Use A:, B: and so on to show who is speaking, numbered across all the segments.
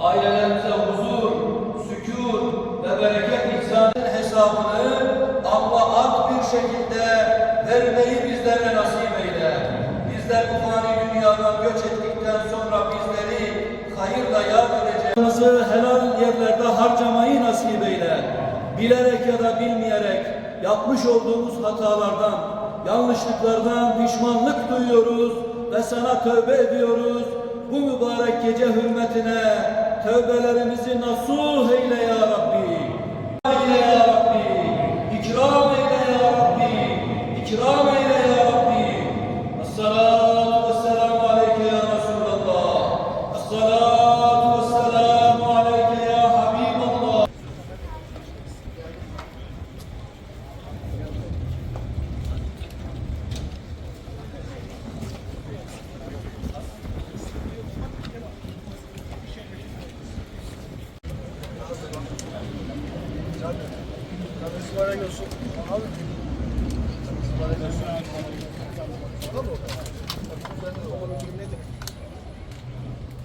A: ailelerimize huzur, sükun ve bereket ihsanın hesabını Allah at bir şekilde vermeyi bizlere nasip eyle. Bizler bu fani dünyadan göç ettikten sonra bizleri hayırla yar edeceğimizi helal yerlerde harcamayı nasip eyle. Bilerek ya da bilmeyerek yapmış olduğumuz hatalardan, yanlışlıklardan pişmanlık duyuyoruz ve sana tövbe ediyoruz. Bu mübarek gece hürmetine tövbelerimizi nasuh eyle ya Rabbi. Eyle ya Rabbi. İkram eyle ya Rabbi. İkram Tabii
B: mübarek olsun. Abi. Mübarek olsun. Tamam mı? Ben de onu dinledim.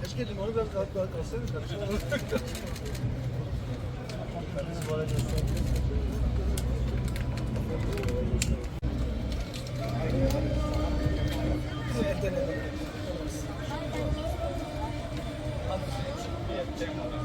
B: Keşke limonu biraz daha daha kalsaydı. Tabii mübarek olsun. Ertenedim. Hadi şimdi bir